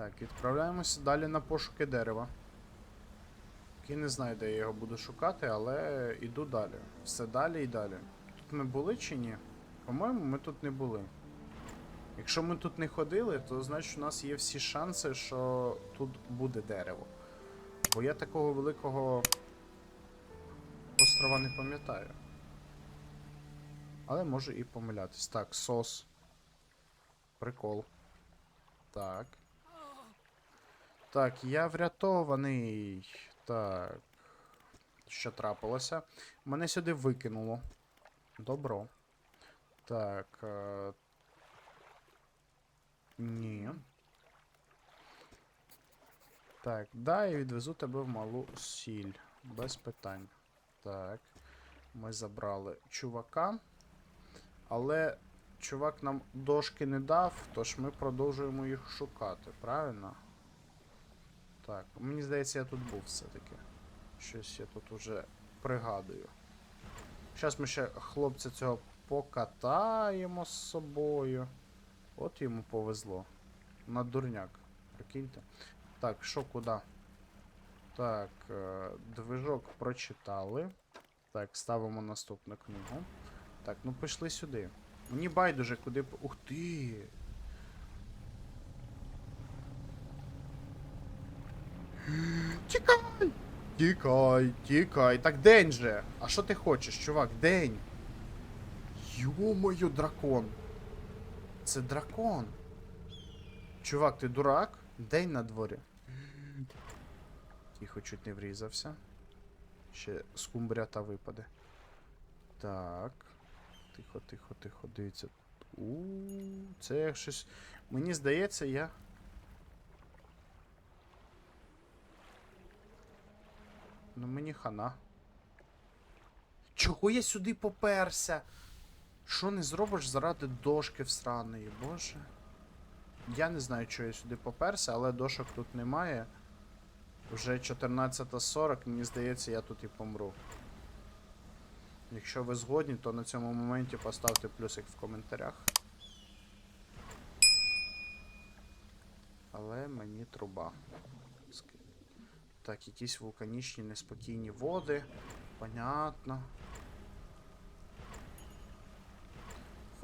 Так, відправляємося далі на пошуки дерева. Поки не знаю, де я його буду шукати, але іду далі. Все далі і далі. Тут ми були чи ні? По-моєму, ми тут не були. Якщо ми тут не ходили, то значить у нас є всі шанси, що тут буде дерево. Бо я такого великого острова не пам'ятаю. Але можу і помилятись. Так, сос. Прикол. Так. Так, я врятований. Так. Що трапилося? Мене сюди викинуло. Добро. Так. Е... Ні. Так, да, я відвезу тебе в малу сіль. Без питань. Так. Ми забрали чувака. Але чувак нам дошки не дав, тож ми продовжуємо їх шукати, правильно? Так, мені здається, я тут був все-таки. Щось я тут уже пригадую. Зараз ми ще хлопця цього покатаємо з собою. От йому повезло. На дурняк. Прикиньте. Так, що куди? Так, е, движок прочитали. Так, ставимо наступну книгу. Так, ну пішли сюди. Мені байдуже, куди. Ух ти! Тікай! Тікай. Так день же. А що ти хочеш, чувак? День. Йо-моє, дракон. Це дракон. Чувак, ти дурак? День на дворі. Тихо, чуть не врізався. Ще скумбрята випаде. Так. Тихо, тихо, тихо, дивіться. У, це щось. Мені здається, я. Ну мені хана. Чого я сюди поперся? Що не зробиш заради дошки всраної, боже. Я не знаю, чого я сюди поперся, але дошок тут немає. Вже 14.40, мені здається, я тут і помру. Якщо ви згодні, то на цьому моменті поставте плюсик в коментарях. Але мені труба. Так, якісь вулканічні неспокійні води. Понятно.